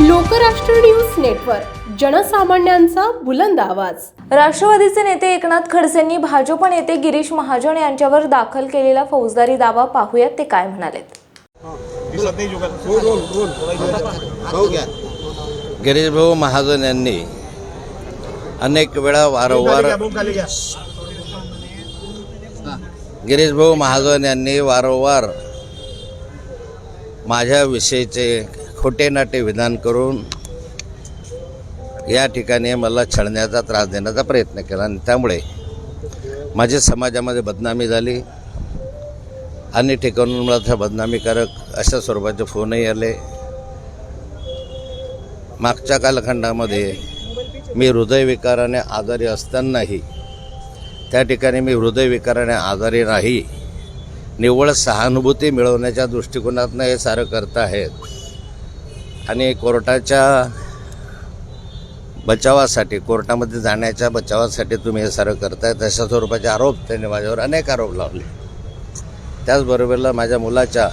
Lokrashtra news network जनसामान्यांचा बुलंद आवाज. राष्ट्रवादीचे नेते एकनाथ खडसेंनी भाजप नेते गिरीश महाजन यांच्यावर दाखल केलेला फौजदारी दावा पाहूयात ते काय म्हणालेत. दिसत नाही जुगात गिरीश भाऊ महाजन यांनी अनेक वेळा वारंवार गिरीश भाऊ महाजन यांनी वारंवार माझ्याविषयीचे खोटे नाटे विधान करून या ठिकाणी मला छळण्याचा त्रास देण्याचा प्रयत्न केला आणि त्यामुळे माझी समाजामध्ये बदनामी झाली. आणि ठिकाणून मला त्या बदनामीकारक अशा स्वरूपाचे फोनही आले. मागच्या कालखंडामध्ये मी हृदयविकाराने आजारी असतानाही त्या ठिकाणी मी हृदयविकाराने आजारी नाही निव्वळ सहानुभूती मिळवण्याच्या दृष्टिकोनातनं हे सारं करत आहेत. आणि कोर्टाच्या बचावासाठी कोर्टामध्ये जाण्याच्या बचावासाठी तुम्ही हे सारं करताय. तशा स्वरूपाचे आरोप त्यांनी माझ्यावर अनेक आरोप लावले. त्याचबरोबरला माझ्या मुलाच्या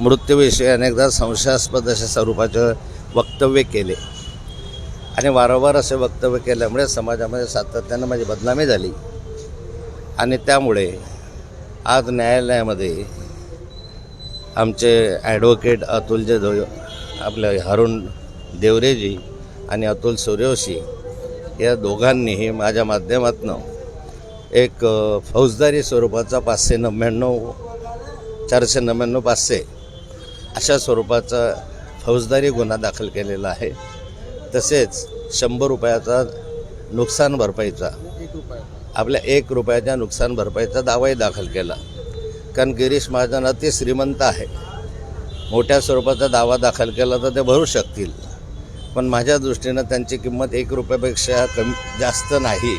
मृत्यूविषयी अनेकदा संशयास्पद अशा स्वरूपाचं वक्तव्य केले. आणि वारंवार असे वक्तव्य केल्यामुळे समाजामध्ये सातत्यानं माझी बदनामी झाली. आणि त्यामुळे आज न्यायालयामध्ये आमचे ॲडव्होकेट अतुलजे दो आपल्या हरुण देवरेजी आणि अतुल सूर्यवंशी या दोघांनीही माझ्या माध्यमातून एक फौजदारी स्वरूपाचा पाचशे नव्याण्णव चारशे नव्याण्णव पाचशे अशा स्वरूपाचा फौजदारी गुन्हा दाखल केलेला आहे. तसेच शंभर रुपयाचा नुकसान भरपाईचा आपल्या एक रुपयाच्या नुकसान भरपाईचा दावाही दाखल केला. कारण गिरीश महाजन अति श्रीमंत आहे. मोठ्या स्वरूपाचा दावा दाखल केला तर ते भरू शकतील. पण माझ्या दृष्टीनं त्यांची किंमत एक रुपयापेक्षा कमी जास्त नाही.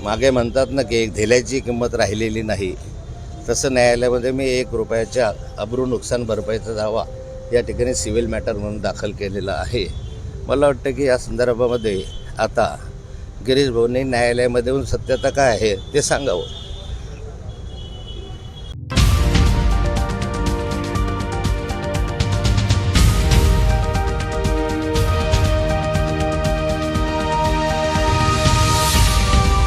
मागे म्हणतात ना की एक धेल्याची किंमत राहिलेली नाही. तसं न्यायालयामध्ये मी एक रुपयाच्या अब्रू नुकसान भरपाईचा दावा या ठिकाणी सिव्हिल मॅटर म्हणून दाखल केलेला आहे. मला वाटतं की या संदर्भामध्ये आता गिरीश भाऊंनी न्यायालयामध्ये येऊन सत्यता काय आहे ते सांगावं.